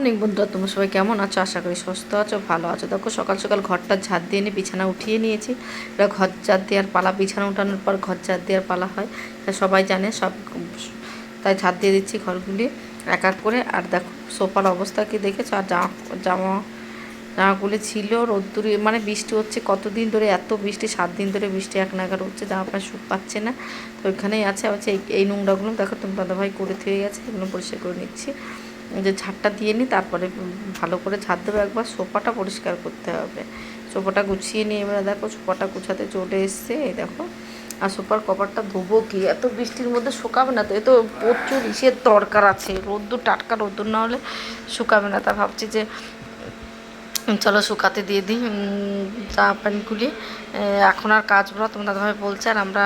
অনেক বন্ধুরা, তোমরা সবাই কেমন আছো? আশা করি সুস্থ আছো, ভালো আছো। দেখো, সকাল সকাল ঘরটা ঝাড় দিয়ে নিয়ে বিছানা উঠিয়ে নিয়েছি। এটা ঘর ঝাড় দেওয়ার পালা, বিছানা উঠানোর পর ঘর ঝাড় দেওয়ার পালা হয়। সবাই জানে, সব তাই ঝাড় দিয়ে দিচ্ছি ঘরগুলি এক এক করে। আর দেখো, সোফার অবস্থা কি দেখেছ? আর জামা জামা, জামাগুলি ছিল রোদ্দুরি মানে বৃষ্টি হচ্ছে কতদিন ধরে? এত বৃষ্টি, সাত দিন ধরে বৃষ্টি এক নাগার হচ্ছে, জামা প্যান্ট শুক পাচ্ছে না। তো ওইখানেই আছে হচ্ছে এই নোংরাগুলো, দেখো তুমি দাদাভাই করে থুয়ে গেছে, এগুলো পরিষ্কার করে নিচ্ছি। যে ঝাড়টা দিয়ে নিই তারপরে ভালো করে ঝাড় দেবো। একবার সোফাটা পরিষ্কার করতে হবে। সোফাটা গুছিয়ে নিয়ে এবারে দেখো, সোফাটা গুছাতে চলে এসছে, এই দেখো। আর সোফার কভারটা ধোবো কি? এত বৃষ্টির মধ্যে শুকাবে না তো? এ তো প্রচুর ইসের দরকার আছে। রোদ্দুর, টাটকা রোদ্দুর না হলে শুকাবে না। তা ভাবছি যে, চলো শুকাতে দিয়ে দিই। চা প্যান্টগুলি এখন আর কাজ বলো তোমার দাদাভাই বলছে, আর আমরা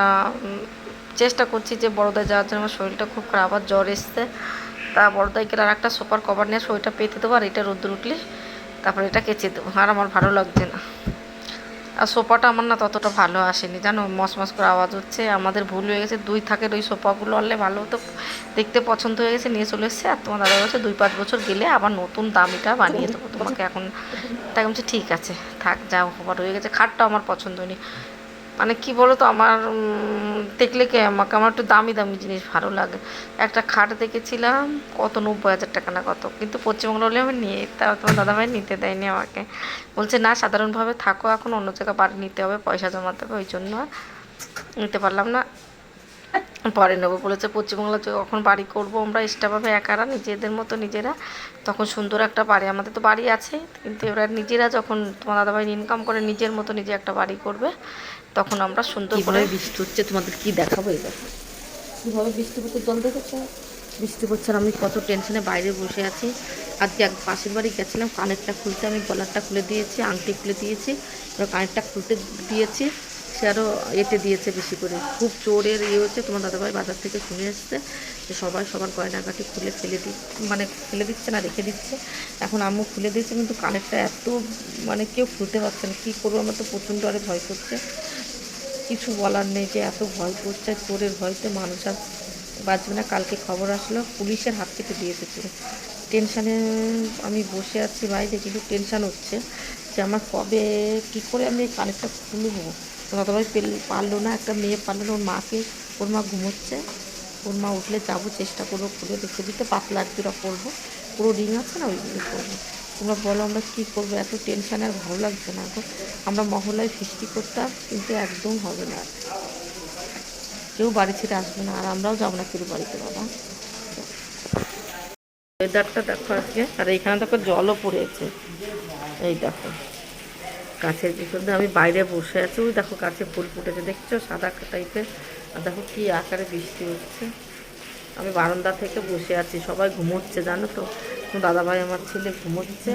চেষ্টা করছি যে বড়দায় যাওয়ার জন্য। আমার শরীরটা খুব খারাপ আর জ্বর এসছে। তা বড়দায় গেলে আর একটা সোপার কভার নিয়ে শরীরটা পেতে দেবো আর এটা রোদ্দুর উঠলে তারপরে এটা কেচে দেবো। আর আমার ভালো লাগছে না। আর সোফাটা আমার না ততটা ভালো আসেনি। জানো মস মস করে আওয়াজ হচ্ছে, আমাদের ভুল হয়ে গেছে। দুই থাকের ওই সোফাগুলো আনলে ভালো হতো। দেখতে পছন্দ হয়ে গেছে, নিয়ে চলে এসেছে। আর তোমার দাদা বলছে, দুই পাঁচ বছর গেলে আবার নতুন দামিটা বানিয়ে দেবো তোমাকে। এখন তাই বলছি, ঠিক আছে, থাক যা হবার হয়ে গেছে। খাটটা আমার পছন্দ হয়নি মানে কি বলো তো আমার দেখলে কি আমাকে, আমার একটু দামি দামি জিনিস ভালো লাগে। একটা খাট দেখেছিলাম, কত নব্বই হাজার টাকা না কত, কিন্তু পশ্চিমবঙ্গ হলে আমি নিয়ে, তা তোমার দাদাভাই নিতে দেয়নি আমাকে। বলছে, না, সাধারণভাবে থাকো এখন, অন্য জায়গায় বাড়ি নিতে হবে, পয়সা জমাতে হবে ওই জন্য নিতে পারলাম না। পরে নেব বলেছে, পশ্চিমবাংলা যখন বাড়ি করব আমরা, এক্সট্রাভাবে একারা, নিজেদের মতো নিজেরা। তখন সুন্দর একটা বাড়ি, আমাদের তো বাড়ি আছে, কিন্তু এবার নিজেরা যখন তোমার দাদাভাই ইনকাম করে, নিজের মতো নিজে একটা বাড়ি করবে তখন আমরা সুন্দর করে বৃষ্টি হচ্ছে? তোমাদের কি দেখাবো এবার কীভাবে বৃষ্টি পড়তে জল দেখেছ? বৃষ্টি পড়ছে আর আমি কত টেনশনে বাইরে বসে আছি। আজকে এক পাশের বাড়ি গেছিলাম কানেরটা খুলতে আমি গলারটা খুলে দিয়েছি আংটি খুলে দিয়েছি এবার কানেরটা খুলতে দিয়েছি সে আরও এতে দিয়েছে বেশি করে। খুব চোরের ইয়ে হচ্ছে তোমার দাদাভাই বাজার থেকে শুনে এসছে যে সবাই সবার গয়নাকাটি খুলে ফেলে দি মানে ফেলে দিচ্ছে না রেখে দিচ্ছে। এখন আম্মু খুলে দিয়েছে কিন্তু কানেরটা এত মানে কেউ খুলতে পারছে না কী করব? আমার তো প্রচণ্ড আরে ভয় করছে। কিছু বলার নেই যে এত ভয় করছে, চোরের ভয়তে মানুষ আর বাঁচবে না। কালকে খবর আসলো, পুলিশের হাত থেকে দিয়ে এসেছে টেনশানে আমি বসে আছি বাইরে কিন্তু টেনশান হচ্ছে যে আমার কবে, কী করে আমি এই কানেরটা খুলবো? দাদাভাই পারল না, একটা মেয়ে পারল না, ওর মাকে, ওর মা ঘুমোচ্ছে। ওর মা উঠলে যাব, চেষ্টা করব খুলে রেখে দিতে পাতলা একজোড়া করব, পুরো রিং আছে না ওইগুলো করব। তোমরা বলো আমরা কী করব? এত টেনশানে আর ভালো লাগছে না এখন আমরা মহলায় ফিস্টি করতাম, কিন্তু একদম হবে না। কেউ বাড়ি ছেড়ে আসবে না, আর আমরাও যাব না কেউ বাড়িতে, বাবা। ওয়েদারটা দেখো আজকে। আর এইখানে দেখো জলও পড়েছে। এই দেখো, গাছের পিছনে আমি বাইরে বসে আছি। ওই দেখো গাছে ফুল ফুটেছে, দেখছ? সাদা টাইপের। আর দেখো কি আকারে বৃষ্টি হচ্ছে। আমি বারান্দা থেকে বসে আছি, সবাই ঘুমোচ্ছে, জানো তো? দাদাভাই আমার ছেলে ঘুমোচ্ছে।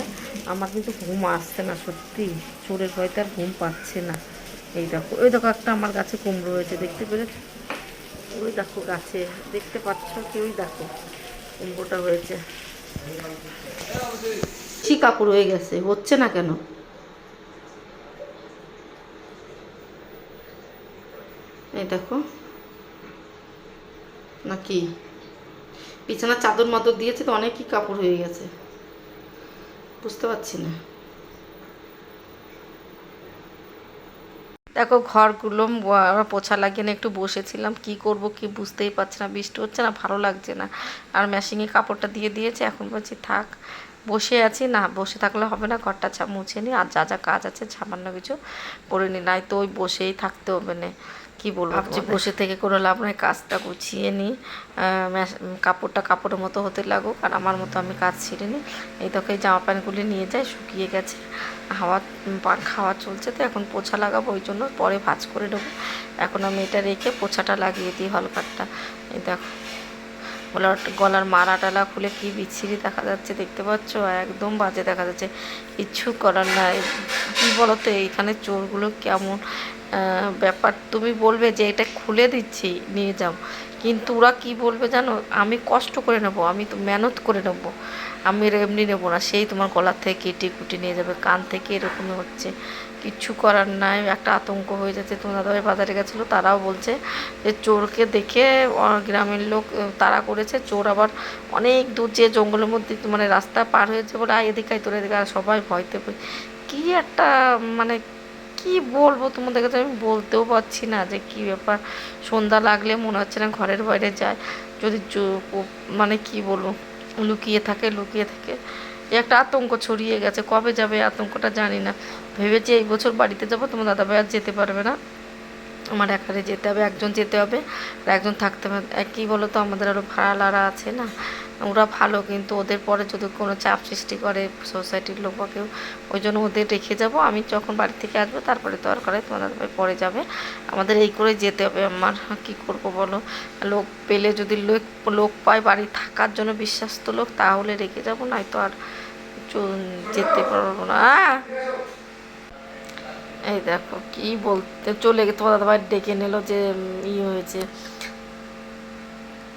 আমার কিন্তু ঘুম আসছে না, সত্যি। চোরের ভয়তে আর ঘুম পাচ্ছে না। এই দেখো ওই দেখো একটা আমার গাছে কুমড়ো হয়েছে, দেখতে পেরেছ ওই দেখো গাছে, দেখতে পাচ্ছ কি? ওই দেখো, কুমড়োটা হয়েছে। কাপড় হয়ে গেছে, হচ্ছে না কেন? এই দেখো, নাকি? বিছানার চাদর মাদর দিয়েছে তো অনেকই কাপড় হয়ে গেছে। বুঝতে পারছি না। দেখো, ঘরগুলো পোছা লাগিয়ে না একটু বসেছিলাম। কি করব, কি বুঝতেই পারছি না। বৃষ্টি হচ্ছে না, ভালো লাগছে না। আর মেশিনে কাপড়টা দিয়ে দিয়েছে, এখন বলছি থাক। বসে আছি না, বসে থাকলে হবে না, ঘরটা মুছে নি। আর যা যা কাজ আছে, সামান্য কিছু করে নি। নাই তো ওই বসেই থাকতে হবে না। কি বলব ভাবছি বসে থেকে কোনো লাভ নয় কাজটা গুছিয়ে নিই। কাপড়টা কাপড়ের মতো হতে লাগুক আর আমার মতো আমি কাজ ছিঁড়ে নিই। এই তোকে এই জামা প্যান্টগুলি নিয়ে যাই শুকিয়ে গেছে। হাওয়া খাওয়া চলছে তো এখন পোছা লাগাবো ওই জন্য পরে ভাজ করে নেব। এখন আমি এটা রেখে পোছাটা লাগিয়ে দিই হলকারটা এই দেখো গলার গলার মারা টালা খুলে কি বিচ্ছিরি দেখা যাচ্ছে দেখতে পাচ্ছ? একদম বাজে দেখা যাচ্ছে। কিচ্ছু করার নাই। কী বলো তো এইখানে চোরগুলো কেমন ব্যাপার তুমি বলবে যে এটা খুলে দিচ্ছি নিয়ে যাও। কিন্তু ওরা কি বলবে জানো? আমি কষ্ট করে নেব আমি তো মেহনত করে নেব। আমি এমনি নেব না সেই তোমার গলা থেকে কেটে কুটে নিয়ে যাবে কান থেকে এরকমই হচ্ছে। কিচ্ছু করার নাই একটা আতঙ্ক হয়ে যাচ্ছে। তোমার দাদাভাই বাজারে গেছিল তারাও বলছে যে চোরকে দেখে গ্রামের লোক তারা করেছে। চোর আবার অনেক দূর যে জঙ্গলের মধ্যে মানে রাস্তা পার হয়েছে বলে আয় এদিকে আয় তোর এদিকে আয়", সবাই ভয়তে কী একটা মানে কি বলব? তোমাদের কাছে আমি বলতেও পারছি না যে কি ব্যাপার। সন্ধ্যা লাগলে মনে হচ্ছে না ঘরের বাইরে যায়। যদি মানে কি বলব? লুকিয়ে থাকে লুকিয়ে থাকে। একটা আতঙ্ক ছড়িয়ে গেছে। কবে যাবে আতঙ্কটা জানি না। ভেবেছি এই বছর বাড়িতে যাব। তোমার দাদা ভাই আর যেতে পারবে না। আমার একারে যেতে হবে, একজন যেতে হবে আর একজন থাকতে হবে। একই বলো তো, আমাদের আরও ভাড়ালারা আছে না? ওরা ভালো, কিন্তু ওদের পরে যদি কোনো চাপ সৃষ্টি করে সোসাইটির লোক বা কেউ ওই জন্য ওদের রেখে যাব। আমি যখন বাড়ি থেকে আসব, তারপরে তো আর করে দাদাভাই পরে যাবে। আমাদের এই করে যেতে হবে। আমার কী করব বলো? লোক পেলে যদি লোক লোক পায়, বাড়ি থাকার জন্য বিশ্বাস্ত লোক, তাহলে রেখে যাব, নয়তো আর যেতে পারব না! এই দেখো কি বলতে, চলে গেছে। তোমার দাদাভাই ডেকে নিল যে ই হয়েছে।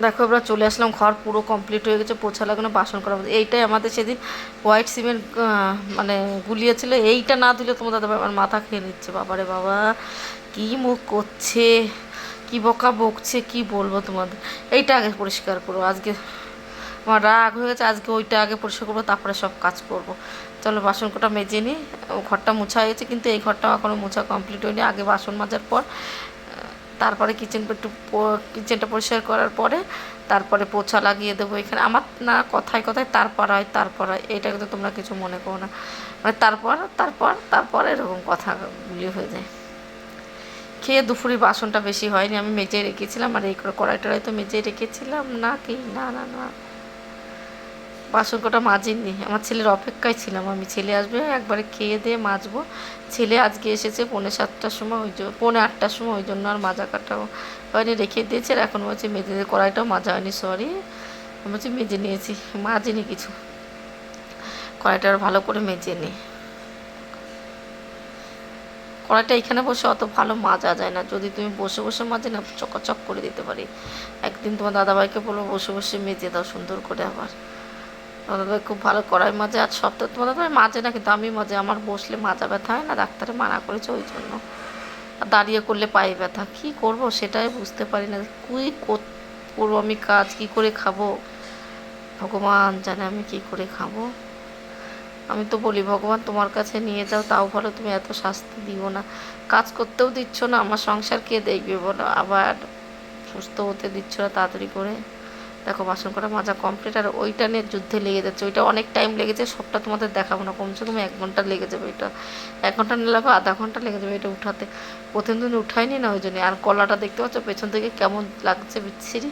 দেখো আমরা চলে আসলাম, ঘর পুরো কমপ্লিট হয়ে গেছে, পোছা লাগানো, বাসন করা। এইটাই আমাদের সেদিন হোয়াইট সিমেন্ট মানে গুলিয়েছিল। এইটা না দিলে তোমার দাদাভাই আমার মাথা খেয়ে নিচ্ছে। বাবারে বাবা, কি মুখ করছে, কি বকা বকছে, কি বলব তোমাদের? এইটা আগে পরিষ্কার করো। আজকে আমার রাগ হয়ে গেছে, আজকে ওইটা আগে পরিষ্কার করব, তারপরে সব কাজ করব। চলো বাসন কোটা মেজে নিই ঘরটা মোছা হয়েছে, কিন্তু এই ঘরটা এখনও মোছা কমপ্লিট হয়নি। আগে বাসন মাজার পর, তারপরে কিচেন একটু কিচেনটা পরিষ্কার করার পরে, তারপরে পোছা লাগিয়ে দেবো এখানে। আমার না কথায় কথায় তারপর হয় তারপর হয়, এটা কিন্তু তোমরা কিছু মনে করো না। মানে তারপর তারপর তারপর এরকম কথাগুলি হয়ে যায়। খেয়ে দুপুরে বাসনটা বেশি হয়নি, আমি মেজে রেখেছিলাম, আর এই করে কড়াই টড়াই তো মেজে রেখেছিলাম, না কি? না না না। বাসন কটা মাজিনি। আমার ছেলের অপেক্ষায় ছিলাম। আমি, ছেলে আসবে, একবারে খেয়ে দিয়ে মাজবো। ছেলে আজকে এসেছে পৌনে সাতটার সময়, ওই জন্য পৌনে আটটার সময়, ওই জন্য আর মাজা কাটাও হয়নি, রেখে দিয়েছে। আর এখন বলছে মেজে, কড়াইটাও মাজা হয়নি সরি আমি বলছি মেজে নিয়েছি, মাজিনি কিছু। কড়াইটা আর ভালো করে মেজে নিই কড়াইটা এখানে বসে অত ভালো মাজা যায় না। যদি তুমি বসে বসে মাজে না, চকাচক করে দিতে পারি। একদিন তোমার দাদাভাইকে বলব, বসে বসে মেজে দাও সুন্দর করে আবার। দাদাভাই খুব ভালো কড়াই মাজে আর সপ্তাহ তোমাদের দাদাভাই মাজে না, কিন্তু আমি মাজে, আমার বসলে মাজা ব্যথা হয় না, ডাক্তারে মানা করেছে ওই জন্য। আর দাঁড়িয়ে করলে পায়ে ব্যথা, কী করব সেটাই বুঝতে পারি না, কুই করব আমি কাজ, কি করে খাব? ভগবান জানে আমি কি করে খাব। আমি তো বলি, ভগবান তোমার কাছে নিয়ে যাও, তাও ভালো তুমি এত শাস্তি দিও না। কাজ করতেও দিচ্ছ না, আমার সংসার কে দেখবে বলো? আবার সুস্থ হতে দিচ্ছ না তাড়াতাড়ি করে? দেখো, বাসন করা মাজা কমপ্লিট আর ওইটা নিয়ে যুদ্ধে লেগে যাচ্ছে। ওইটা অনেক টাইম লেগেছে, সবটা তোমাদের দেখাবো না। কমসে কম এক ঘণ্টা লেগে যাবে এটা। এক ঘণ্টা না লাগবে আধা ঘণ্টা লেগে যাবে এটা উঠাতে। প্রথম দিন উঠায়নি না ওই জন্য। আর কলাটা দেখতে পাচ্ছ, পেছন থেকে কেমন লাগছে বিচ্ছিরি।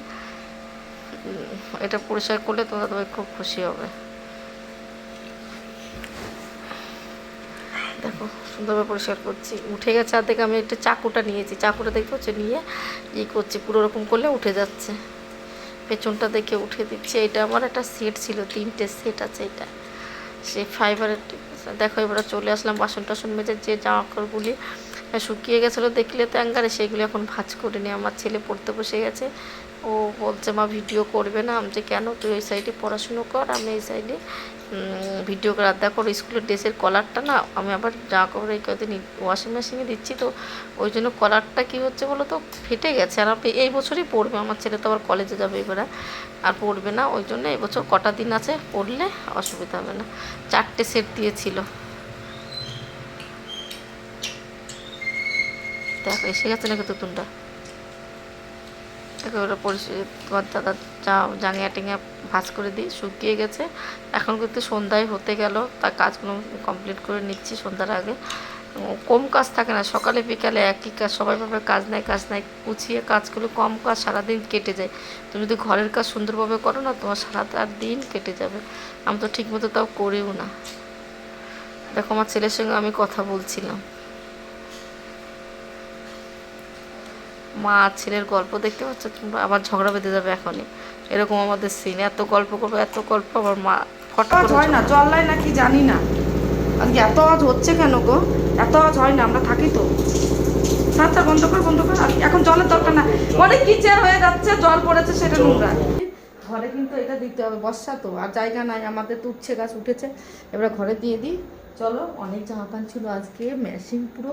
এটা পরিষ্কার করলে তোমরা তবে খুব খুশি হবে। দেখো, সুন্দরভাবে পরিষ্কার করছি। উঠে গেছে আর দেখে, আমি একটু চাকুটা নিয়েছি। চাকুটা দেখতে হচ্ছে নিয়ে ই করছি। পুরো রকম করলে উঠে যাচ্ছে। পেছনটা দেখে উঠে দিচ্ছি। এটা আমার একটা সেট ছিল, তিনটে সেট আছে এটা। সে ফাইবারের দেখো, এবার চলে আসলাম বাসন টাসন মেজে, যে জামা কাপড়গুলি শুকিয়ে গেছিল দেখলে তো অ্যাঙ্গারে, সেগুলি এখন ভাজ করে নিয়ে আমার ছেলে পড়তে বসে গেছে। ও বলছে, মা, ভিডিও করবে না। আমি যে, কেন? তুই ওই সাইডে পড়াশুনো কর, আমি এই সাইডে ভিডিও করার দেখো স্কুলের ড্রেসের কলারটা না, আমি আবার যা করে এই কদিন ওয়াশিং মেশিনে দিচ্ছি তো, ওই জন্য কলারটা কী হচ্ছে বলো তো, ফেটে গেছে। আর এই বছরই পড়বে, আমার ছেলে তো আবার কলেজে যাবে এবারে, আর পড়বে না, ওই জন্য এই বছর কটা দিন আছে, পড়লে অসুবিধা হবে না। চারটে সেট দিয়েছিল। দেখো, এসে গেছে নাকি তুতুনটা? দেখো ওটা পরিষ্কার দাদা যা জাঙ্গিয়া টেঙ্গিয়া ভাজ করে দিই শুকিয়ে গেছে। এখন কিন্তু সন্ধ্যায় হতে গেল, তার কাজগুলো কমপ্লিট করে নিচ্ছি সন্ধ্যার আগে। কম কাজ থাকে না, সকালে বিকালে একই কাজ, সবাই ভাবে কাজ নাই কাজ নাই, গুছিয়ে কাজগুলো কম কাজ, সারাদিন কেটে যায়। তুমি যদি ঘরের কাজ সুন্দরভাবে করো না, তোমার সারাটা দিন কেটে যাবে। আমি তো ঠিক মতো তাও করিও না। দেখো, আমার ছেলের সঙ্গে আমি কথা বলছিলাম। মা আর ছেলের গল্প দেখতে পাচ্ছ তোমরা আবার ঝগড়া বেঁধে যাবে এখনই। এরকম আমাদের সিন এত গল্প করব এত গল্প আবার মা ফট আওয়াজ করে হয় না? চল্লাই নাকি? জানি না। আজকে এত আওয়াজ হচ্ছে কেন গো? এত আওয়াজ হয় না? আমরা থাকি তো। সাতটা বন্ধ কর বন্ধ কর। আর এখন জলের দরকার না। অনেক কিচের হয়ে যাচ্ছে? জল পড়েছে সেটা নোংরা। ঘরে কিন্তু এটা দিতে হবে বর্ষা তো। আর জায়গা নাই আমাদের তো উচ্ছে গাছ উঠেছে। এবার ঘরে দিয়ে দিই। চলো অনেক জামা প্যান্ট ছিল আজকে। মেশিন পুরো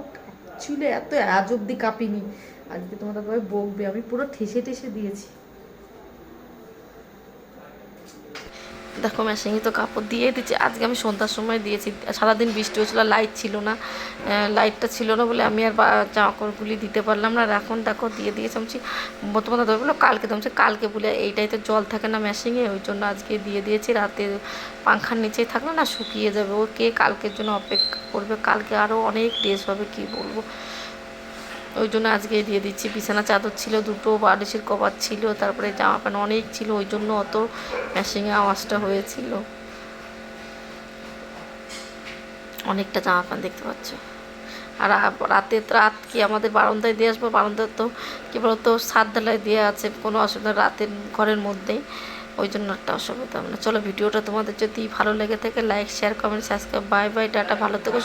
ছিল এত আজ অব্দি কাঁপিনি। আজকে তোমাদের বকবে আমি পুরো ঠেসে ঠেসে দিয়েছি। দেখো মেশিনে তো কাপড় দিয়ে দিচ্ছি। আজকে আমি সন্ধ্যার সময় দিয়েছি। সারাদিন বৃষ্টি হয়েছিল লাইট ছিল না। লাইটটা ছিল না বলে আমি আর কাপড়গুলি দিতে পারলাম না। এখন দেখো, দিয়ে দিয়েছি আমি। তোমাদের বলল কালকে তো কালকে বলে এইটাই তো জল থাকে না মেশিনে ওই জন্য আজকে দিয়ে দিয়েছি। রাতে পাংখার নিচেই থাকলে না শুকিয়ে যাবে। ও কে কালকের জন্য অপেক্ষা করবে? কালকে আরও অনেক ড্রেস হবে, কি বলব? ওই জন্য আজকে দিয়ে দিচ্ছি। বিছানা চাদর ছিল, দুটো বালিশের কভার ছিল, তারপরে জামা প্যান্ট অনেক ছিল, ওই জন্য অত মেশিংয়ে আওয়াজটা হয়েছিল। অনেকটা জামা প্যান্ট দেখতে পাচ্ছ। আর রাতে রাত কি আমাদের বারান্দায় দিয়ে আসব? বারান্দায় তো কী বলতো, সাত ঢালাই দেওয়া আছে, কোনো অসুবিধা রাতের ঘরের মধ্যেই। ওই জন্য একটা অসুবিধা মানে চলো, ভিডিওটা তোমাদের যদি ভালো লেগে থাকে like share comment subscribe bye bye data ভালো থেকো